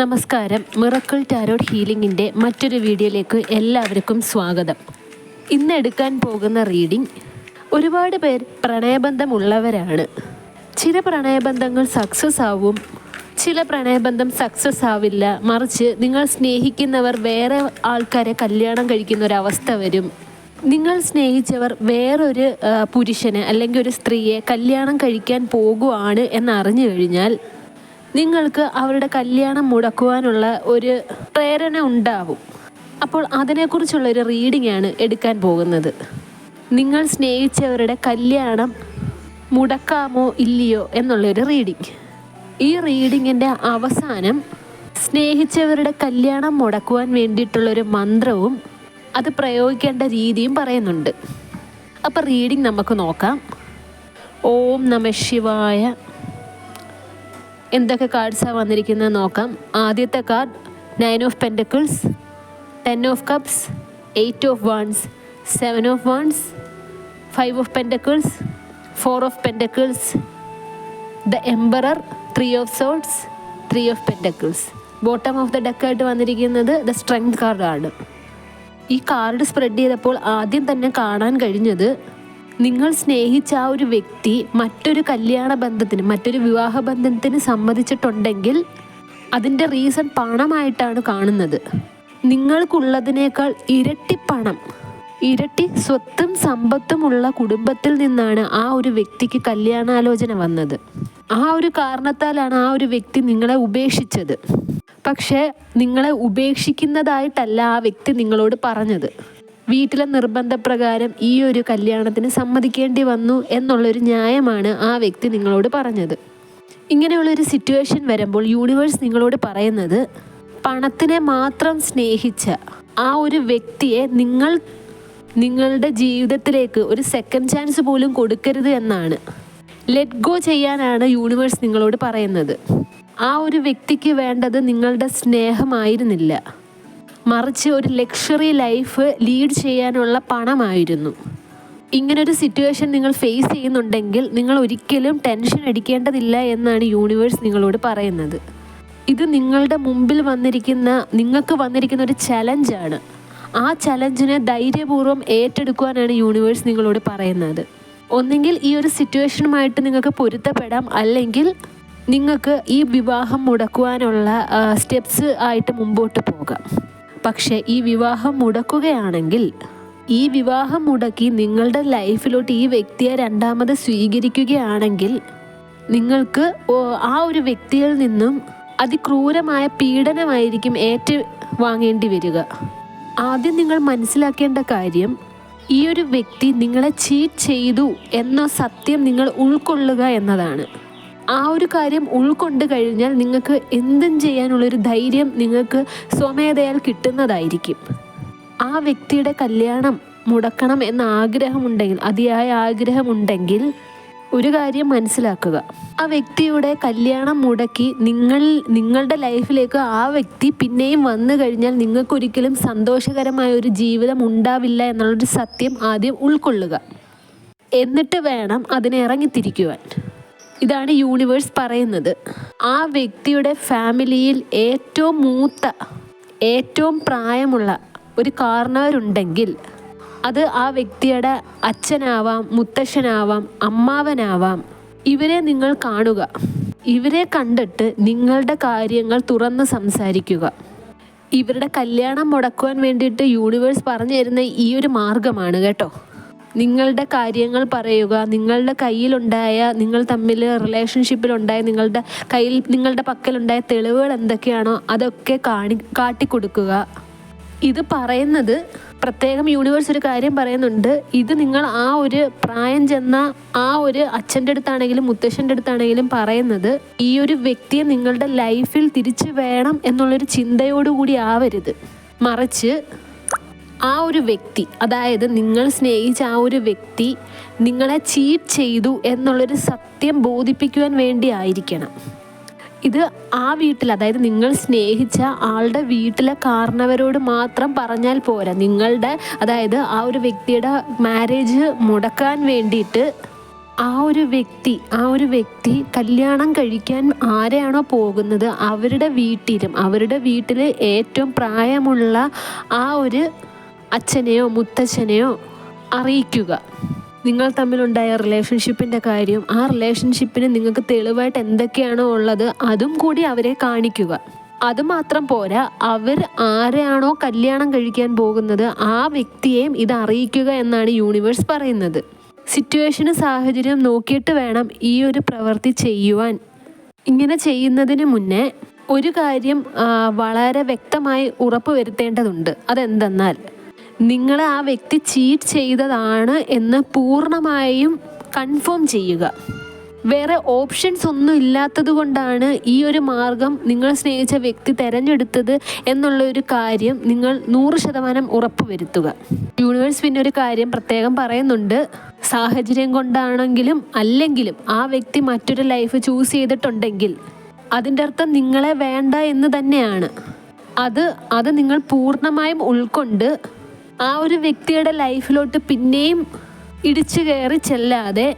നമസ്കാരം. Miracle tarot ഹീലിംഗിന്റെ മറ്റൊരു വീഡിയോയിലേക്ക് എല്ലാവർക്കും സ്വാഗതം. ഇന്ന് എടുക്കാൻ പോകുന്ന റീഡിംഗ് ഒരുപാട് പേർ പ്രണയബന്ധമുള്ളവരാണ്. ചില പ്രണയബന്ധങ്ങൾ സക്സസ് ആവും ചില പ്രണയബന്ധം സക്സസ് ആവില്ല. മറിച്ച് നിങ്ങൾ സ്നേഹിക്കുന്നവർ വേറെ ആൾക്കാരെ കല്യാണം കഴിക്കുന്ന ഒരവസ്ഥ വരും. നിങ്ങൾ സ്നേഹിച്ചവർ വേറൊരു പുരുഷനെ അല്ലെങ്കിൽ ഒരു സ്ത്രീയെ കല്യാണം കഴിക്കാൻ പോകുവാണ് എന്നറിഞ്ഞു കഴിഞ്ഞാൽ നിങ്ങൾക്ക് അവരുടെ കല്യാണം മുടക്കുവാനുള്ള ഒരു പ്രേരണ ഉണ്ടാവും. അപ്പോൾ അതിനെക്കുറിച്ചുള്ള ഒരു റീഡിംഗ് ആണ് എടുക്കാൻ പോകുന്നത്. നിങ്ങൾ സ്നേഹിച്ചവരുടെ കല്യാണം മുടക്കാമോ ഇല്ലയോ എന്നുള്ളൊരു റീഡിംഗ് ഈ റീഡിങ്ങിന്റെ അവസാനം സ്നേഹിച്ചവരുടെ കല്യാണം മുടക്കുവാൻ വേണ്ടിയിട്ടുള്ളൊരു മന്ത്രവും അത് പ്രയോഗിക്കേണ്ട രീതിയും പറയുന്നുണ്ട്. അപ്പോൾ റീഡിംഗ് നമുക്ക് നോക്കാം. ഓം നമ ശിവായ. എന്തൊക്കെ കാർഡ്സാണ് വന്നിരിക്കുന്നത് നോക്കാം. ആദ്യത്തെ card nine of pentacles ten of cups eight of wands seven of wands five of pentacles four of pentacles the emperor three of swords three of pentacles bottom of the ഡെക്കായിട്ട് വന്നിരിക്കുന്നത് the strength കാർഡാണ് ഈ card spread ചെയ്തപ്പോൾ ആദ്യം തന്നെ കാണാൻ കഴിഞ്ഞത് നിങ്ങൾ സ്നേഹിച്ച ആ ഒരു വ്യക്തി മറ്റൊരു കല്യാണ ബന്ധത്തിന് മറ്റൊരു വിവാഹ ബന്ധത്തിന് സമ്മതിച്ചിട്ടുണ്ടെങ്കിൽ അതിന്റെ റീസൺ പണമായിട്ടാണ് കാണുന്നത്. നിങ്ങൾക്കുള്ളതിനേക്കാൾ ഇരട്ടി പണം ഇരട്ടി സ്വത്തും സമ്പത്തുമുള്ള കുടുംബത്തിൽ നിന്നാണ് ആ ഒരു വ്യക്തിക്ക് കല്യാണാലോചന വന്നത്. ആ ഒരു കാരണത്താലാണ് ആ ഒരു വ്യക്തി നിങ്ങളെ ഉപേക്ഷിച്ചത്. പക്ഷേ നിങ്ങളെ ഉപേക്ഷിക്കുന്നതായിട്ടല്ല ആ വ്യക്തി നിങ്ങളോട് പറഞ്ഞത്. വീട്ടിലെ നിർബന്ധപ്രകാരം ഈ ഒരു കല്യാണത്തിന് സമ്മതിക്കേണ്ടി വന്നു എന്നുള്ളൊരു ന്യായമാണ് ആ വ്യക്തി നിങ്ങളോട് പറഞ്ഞത്. ഇങ്ങനെയുള്ളൊരു സിറ്റുവേഷൻ വരുമ്പോൾ യൂണിവേഴ്സ് നിങ്ങളോട് പറയുന്നത് പണത്തിനെ മാത്രം സ്നേഹിച്ച ആ ഒരു വ്യക്തിയെ നിങ്ങൾ നിങ്ങളുടെ ജീവിതത്തിലേക്ക് ഒരു സെക്കൻഡ് ചാൻസ് പോലും കൊടുക്കരുത് എന്നാണ്. ലെറ്റ് ഗോ ചെയ്യാനാണ് യൂണിവേഴ്സ് നിങ്ങളോട് പറയുന്നത്. ആ ഒരു വ്യക്തിക്ക് വേണ്ടത് നിങ്ങളുടെ സ്നേഹമായിരുന്നില്ല. മറിച്ച് ഒരു ലക്ഷറി ലൈഫ് ലീഡ് ചെയ്യാനുള്ള പണമായിരുന്നു. ഇങ്ങനൊരു സിറ്റുവേഷൻ നിങ്ങൾ ഫേസ് ചെയ്യുന്നുണ്ടെങ്കിൽ നിങ്ങൾ ഒരിക്കലും ടെൻഷൻ അടിക്കേണ്ടതില്ല എന്നാണ് യൂണിവേഴ്സ് നിങ്ങളോട് പറയുന്നത്. ഇത് നിങ്ങളുടെ മുമ്പിൽ വന്നിരിക്കുന്ന നിങ്ങൾക്ക് വന്നിരിക്കുന്ന ഒരു ചലഞ്ചാണ് ആ ചലഞ്ചിനെ ധൈര്യപൂർവം ഏറ്റെടുക്കുവാനാണ് യൂണിവേഴ്സ് നിങ്ങളോട് പറയുന്നത്. ഒന്നെങ്കിൽ ഈ ഒരു സിറ്റുവേഷനുമായിട്ട് നിങ്ങൾക്ക് പൊരുത്തപ്പെടാം. അല്ലെങ്കിൽ നിങ്ങൾക്ക് ഈ വിവാഹം മുടക്കുവാനുള്ള സ്റ്റെപ്സ് ആയിട്ട് മുമ്പോട്ട് പോകാം. പക്ഷേ ഈ വിവാഹം മുടക്കുകയാണെങ്കിൽ ഈ വിവാഹം മുടക്കി നിങ്ങളുടെ ലൈഫിലോട്ട് ഈ വ്യക്തിയെ രണ്ടാമത് സ്വീകരിക്കുകയാണെങ്കിൽ നിങ്ങൾക്ക് ആ ഒരു വ്യക്തിയിൽ നിന്നും അതിക്രൂരമായ പീഡനമായിരിക്കും ഏറ്റു വാങ്ങേണ്ടി വരിക. ആദ്യം നിങ്ങൾ മനസ്സിലാക്കേണ്ട കാര്യം ഈ ഒരു വ്യക്തി നിങ്ങളെ ചീറ്റ് ചെയ്തു എന്ന സത്യം നിങ്ങൾ ഉൾക്കൊള്ളുക എന്നതാണ്. ആ ഒരു കാര്യം ഉൾക്കൊണ്ട് കഴിഞ്ഞാൽ നിങ്ങൾക്ക് എന്തും ചെയ്യാനുള്ളൊരു ധൈര്യം നിങ്ങൾക്ക് സ്വമേധയാൽ കിട്ടുന്നതായിരിക്കും. ആ വ്യക്തിയുടെ കല്യാണം മുടക്കണം എന്ന ആഗ്രഹമുണ്ടെങ്കിൽ അതിയായ ആഗ്രഹമുണ്ടെങ്കിൽ ഒരു കാര്യം മനസ്സിലാക്കുക. ആ വ്യക്തിയുടെ കല്യാണം മുടക്കി നിങ്ങൾ നിങ്ങളുടെ ലൈഫിലേക്ക് ആ വ്യക്തി പിന്നെയും വന്നു കഴിഞ്ഞാൽ നിങ്ങൾക്കൊരിക്കലും സന്തോഷകരമായ ഒരു ജീവിതം ഉണ്ടാവില്ല എന്നുള്ളൊരു സത്യം ആദ്യം ഉൾക്കൊള്ളുക. എന്നിട്ട് വേണം അതിനെ ഇറങ്ങിത്തിരിക്കുവാൻ. ഇതാണ് യൂണിവേഴ്സ് പറയുന്നത്. ആ വ്യക്തിയുടെ ഫാമിലിയിൽ ഏറ്റവും മൂത്ത ഏറ്റവും പ്രായമുള്ള ഒരു കാരണവരുണ്ടെങ്കിൽ അത് ആ വ്യക്തിയുടെ അച്ഛനാവാം മുത്തശ്ശനാവാം അമ്മാവനാവാം. ഇവരെ നിങ്ങൾ കാണുക. ഇവരെ കണ്ടിട്ട് നിങ്ങളുടെ കാര്യങ്ങൾ തുറന്ന് സംസാരിക്കുക. ഇവരുടെ കല്യാണം മുടക്കുവാൻ വേണ്ടിയിട്ട് യൂണിവേഴ്സ് പറഞ്ഞു തരുന്ന ഈ ഒരു മാർഗമാണ് കേട്ടോ. നിങ്ങളുടെ കാര്യങ്ങൾ പറയുക നിങ്ങളുടെ കയ്യിലുണ്ടായ നിങ്ങൾ തമ്മിൽ റിലേഷൻഷിപ്പിലുണ്ടായ നിങ്ങളുടെ കയ്യിൽ നിങ്ങളുടെ പക്കലുണ്ടായ തെളിവുകൾ എന്തൊക്കെയാണോ അതൊക്കെ കാണി കാട്ടിക്കൊടുക്കുക. ഇത് പറയുന്നത് പ്രത്യേകം യൂണിവേഴ്സ് ഒരു കാര്യം പറയുന്നുണ്ട്. ഇത് നിങ്ങൾ ആ ഒരു പ്രായം ചെന്ന ആ ഒരു അച്ഛന്റെ അടുത്താണെങ്കിലും മുത്തശ്ശന്റെ അടുത്താണെങ്കിലും പറയുന്നത് ഈ ഒരു വ്യക്തിയെ നിങ്ങളുടെ ലൈഫിൽ തിരിച്ചു വേണം എന്നുള്ളൊരു ചിന്തയോടുകൂടി ആവരുത്. മറിച്ച് ആ ഒരു വ്യക്തി അതായത് നിങ്ങൾ സ്നേഹിച്ച ആ ഒരു വ്യക്തി നിങ്ങളെ ചീറ്റ് ചെയ്തു എന്നുള്ളൊരു സത്യം ബോധിപ്പിക്കുവാൻ വേണ്ടി ആയിരിക്കണം. ഇത് ആ വീട്ടിൽ അതായത് നിങ്ങൾ സ്നേഹിച്ച ആളുടെ വീട്ടിലെ കാരണവരോട് മാത്രം പറഞ്ഞാൽ പോരാ. നിങ്ങളുടെ അതായത് ആ ഒരു വ്യക്തിയുടെ മാരേജ് മുടക്കാൻ വേണ്ടിയിട്ട് ആ ഒരു വ്യക്തി ആ ഒരു വ്യക്തി കല്യാണം കഴിക്കാൻ ആരെയാണോ പോകുന്നത് അവരുടെ വീട്ടിലും അവരുടെ വീട്ടിൽ ഏറ്റവും പ്രായമുള്ള ആ ഒരു അച്ഛനെയോ മുത്തച്ഛനെയോ അറിയിക്കുക. നിങ്ങൾ തമ്മിലുണ്ടായ റിലേഷൻഷിപ്പിന്റെ കാര്യം ആ റിലേഷൻഷിപ്പിന് നിങ്ങൾക്ക് തെളിവായിട്ട് എന്തൊക്കെയാണോ ഉള്ളത് അതും കൂടി അവരെ കാണിക്കുക. അതുമാത്രം പോരാ അവർ ആരെയാണോ കല്യാണം കഴിക്കാൻ പോകുന്നത് ആ വ്യക്തിയെയും ഇത് അറിയിക്കുക എന്നാണ് യൂണിവേഴ്സ് പറയുന്നത്. സിറ്റുവേഷന് സാഹചര്യം നോക്കിയിട്ട് വേണം ഈ ഒരു പ്രവൃത്തി ചെയ്യുവാൻ. ഇങ്ങനെ ചെയ്യുന്നതിന് മുന്നേ ഒരു കാര്യം വളരെ വ്യക്തമായി ഉറപ്പ് വരുത്തേണ്ടതുണ്ട് അതെന്തെന്നാൽ നിങ്ങൾ ആ വ്യക്തി ചീറ്റ് ചെയ്തതാണ് എന്ന് പൂർണമായും കൺഫേം ചെയ്യുക. വേറെ ഓപ്ഷൻസ് ഒന്നും ഇല്ലാത്തത് കൊണ്ടാണ് ഈ ഒരു മാർഗം നിങ്ങൾ സ്നേഹിച്ച വ്യക്തി തിരഞ്ഞെടുത്തത് എന്നുള്ള ഒരു കാര്യം നിങ്ങൾ നൂറ് ശതമാനം ഉറപ്പുവരുത്തുക. യൂണിവേഴ്സ് പിന്നെ ഒരു കാര്യം പ്രത്യേകം പറയുന്നുണ്ട്. സാഹചര്യം കൊണ്ടാണെങ്കിലും അല്ലെങ്കിലും ആ വ്യക്തി മറ്റൊരു ലൈഫ് ചൂസ് ചെയ്തിട്ടുണ്ടെങ്കിൽ അതിന്റെ അർത്ഥം നിങ്ങളെ വേണ്ട എന്ന് തന്നെയാണ്. അത് അത് നിങ്ങൾ പൂർണമായും ഉൾക്കൊണ്ട് ആ ഒരു വ്യക്തിയുടെ ലൈഫിലോട്ട് പിന്നെയും ഇടിച്ചു കയറി ചെല്ലാതെ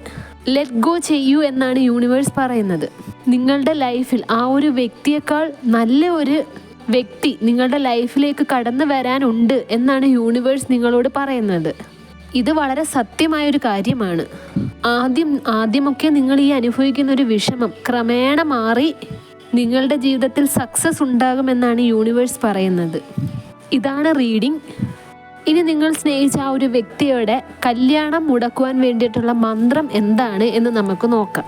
ലെറ്റ് ഗോ ചെയ്യൂ എന്നാണ് യൂണിവേഴ്സ് പറയുന്നത്. നിങ്ങളുടെ ലൈഫിൽ ആ ഒരു വ്യക്തിയേക്കാൾ നല്ല ഒരു വ്യക്തി നിങ്ങളുടെ ലൈഫിലേക്ക് കടന്നു വരാനുണ്ട് എന്നാണ് യൂണിവേഴ്സ് നിങ്ങളോട് പറയുന്നത്. ഇത് വളരെ സത്യമായൊരു കാര്യമാണ്. ആദ്യം ആദ്യമൊക്കെ നിങ്ങൾ ഈ അനുഭവിക്കുന്ന ഒരു വിഷമം ക്രമേണ മാറി നിങ്ങളുടെ ജീവിതത്തിൽ സക്സസ് ഉണ്ടാകുമെന്നാണ് യൂണിവേഴ്സ് പറയുന്നത്. ഇതാണ് റീഡിംഗ് ഇനി നിങ്ങൾ സ്നേഹിച്ച ആ ഒരു വ്യക്തിയുടെ കല്യാണം മുടക്കുവാൻ വേണ്ടിയിട്ടുള്ള മന്ത്രം എന്താണ് എന്ന് നമുക്ക് നോക്കാം.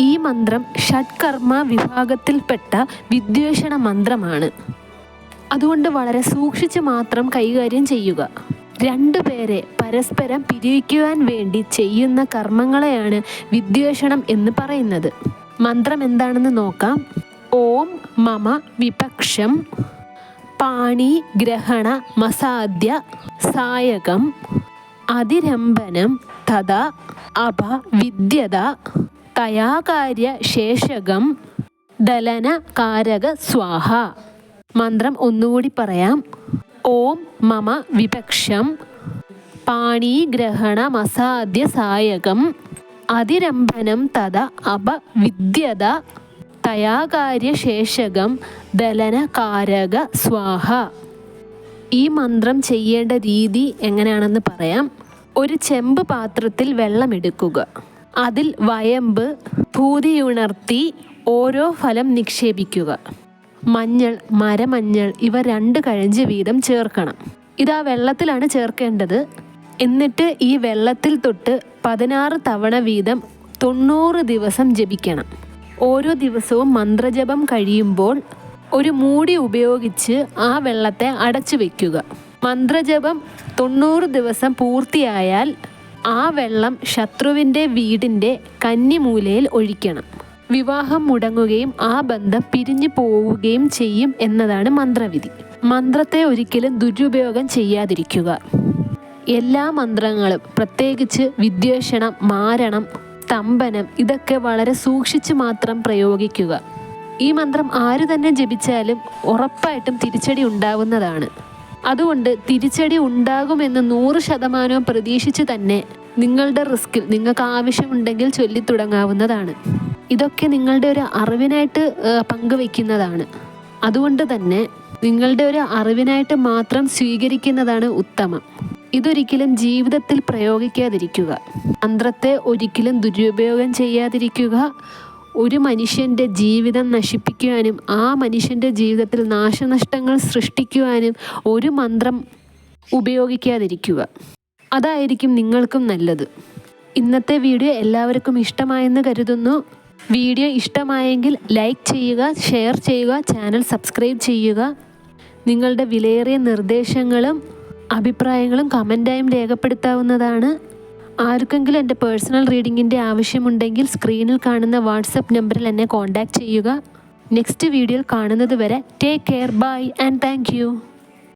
ഈ മന്ത്രം ഷഡ്കർമ്മ വിഭാഗത്തിൽപ്പെട്ട വിദ്വേഷണ മന്ത്രമാണ്. അതുകൊണ്ട് വളരെ സൂക്ഷിച്ച് മാത്രം കൈകാര്യം ചെയ്യുക. രണ്ടുപേരെ പരസ്പരം പിരിവിക്കുവാൻ വേണ്ടി ചെയ്യുന്ന കർമ്മങ്ങളെയാണ് വിദ്വേഷണം എന്ന് പറയുന്നത്. മന്ത്രം എന്താണെന്ന് നോക്കാം. ഓം മമ വിപക്ഷം. പാണി ഗ്രഹണ മസാദ്യ സായകം അതിരംഭനം തഥാ അപ വിദ്യത തയാകാര്യ ശേഷകം ദലന കാരക സ്വാഹ. മന്ത്രം ഒന്നുകൂടി പറയാം. ഓം മമ വിപക്ഷം പാണീഗ്രഹണ മസാദ്യ സായകം അതിരംഭനം തഥ അപ വിദ്യത തയാകാര്യശേഷകം ബലനകാരക സ്വാഹ. ഈ മന്ത്രം ചെയ്യേണ്ട രീതി എങ്ങനെയാണെന്ന് പറയാം. ഒരു ചെമ്പ് പാത്രത്തിൽ വെള്ളമെടുക്കുക. അതിൽ വയമ്പ് ഭൂതിയുണർത്തി ഓരോ ഫലം നിക്ഷേപിക്കുക. മഞ്ഞൾ മരമഞ്ഞൾ ഇവ രണ്ട് കഴഞ്ച് വീതം ചേർക്കണം. ഇത് ആ വെള്ളത്തിലാണ് ചേർക്കേണ്ടത്. എന്നിട്ട് ഈ വെള്ളത്തിൽ തൊട്ട് പതിനാറ് തവണ വീതം തൊണ്ണൂറ് ദിവസം ജപിക്കണം. ഓരോ ദിവസവും മന്ത്രജപം കഴിയുമ്പോൾ ഒരു മൂടി ഉപയോഗിച്ച് ആ വെള്ളത്തെ അടച്ചു വയ്ക്കുക മന്ത്രജപം തൊണ്ണൂറ് ദിവസം പൂർത്തിയായാൽ ആ വെള്ളം ശത്രുവിന്റെ വീടിന്റെ കന്നിമൂലയിൽ ഒഴിക്കണം. വിവാഹം മുടങ്ങുകയും ആ ബന്ധം പിരിഞ്ഞു പോവുകയും ചെയ്യും എന്നതാണ് മന്ത്രവിധി. മന്ത്രത്തെ ഒരിക്കലും ദുരുപയോഗം ചെയ്യാതിരിക്കുക. എല്ലാ മന്ത്രങ്ങളും പ്രത്യേകിച്ച് വിദ്വേഷണം മാരണം സ്തംഭനം ഇതൊക്കെ വളരെ സൂക്ഷിച്ച് മാത്രം പ്രയോഗിക്കുക. ഈ മന്ത്രം ആര് തന്നെ ജപിച്ചാലും ഉറപ്പായിട്ടും തിരിച്ചടി ഉണ്ടാവുന്നതാണ്. അതുകൊണ്ട് തിരിച്ചടി ഉണ്ടാകുമെന്ന് നൂറ് ശതമാനവും പ്രതീക്ഷിച്ച് തന്നെ നിങ്ങളുടെ റിസ്കിൽ നിങ്ങൾക്ക് ആവശ്യമുണ്ടെങ്കിൽ ചൊല്ലി ചൊല്ലിത്തുടങ്ങാവുന്നതാണ് ഇതൊക്കെ നിങ്ങളുടെ ഒരു അറിവിനായിട്ട് പങ്കുവെക്കുന്നതാണ് അതുകൊണ്ട് തന്നെ നിങ്ങളുടെ ഒരു അറിവിനായിട്ട് മാത്രം സ്വീകരിക്കുന്നതാണ് ഉത്തമം. ഇതൊരിക്കലും ജീവിതത്തിൽ പ്രയോഗിക്കാതിരിക്കുക. തന്ത്രത്തെ ഒരിക്കലും ദുരുപയോഗം ചെയ്യാതിരിക്കുക. ഒരു മനുഷ്യന്റെ ജീവിതം നശിപ്പിക്കുവാനും ആ മനുഷ്യന്റെ ജീവിതത്തിൽ നാശനഷ്ടങ്ങൾ സൃഷ്ടിക്കുവാനും ഒരു മന്ത്രം ഉപയോഗിക്കാതിരിക്കുക. അതായിരിക്കും നിങ്ങൾക്കും നല്ലത്. ഇന്നത്തെ വീഡിയോ എല്ലാവർക്കും ഇഷ്ടമായെന്ന് കരുതുന്നു. വീഡിയോ ഇഷ്ടമായെങ്കിൽ ലൈക്ക് ചെയ്യുക ഷെയർ ചെയ്യുക ചാനൽ സബ്സ്ക്രൈബ് ചെയ്യുക. നിങ്ങളുടെ വിലയേറിയ നിർദ്ദേശങ്ങളും അഭിപ്രായങ്ങളും കമന്റായും രേഖപ്പെടുത്താവുന്നതാണ്. ആർക്കെങ്കിലും എന്റെ പേഴ്സണൽ റീഡിങ്ങിന്റെ ആവശ്യമുണ്ടെങ്കിൽ സ്ക്രീനിൽ കാണുന്ന വാട്സപ്പ് നമ്പറിൽ എന്നെ കോൺടാക്റ്റ് ചെയ്യുക. നെക്സ്റ്റ് വീഡിയോയിൽ കാണുന്നത് വരെ take care bye and thank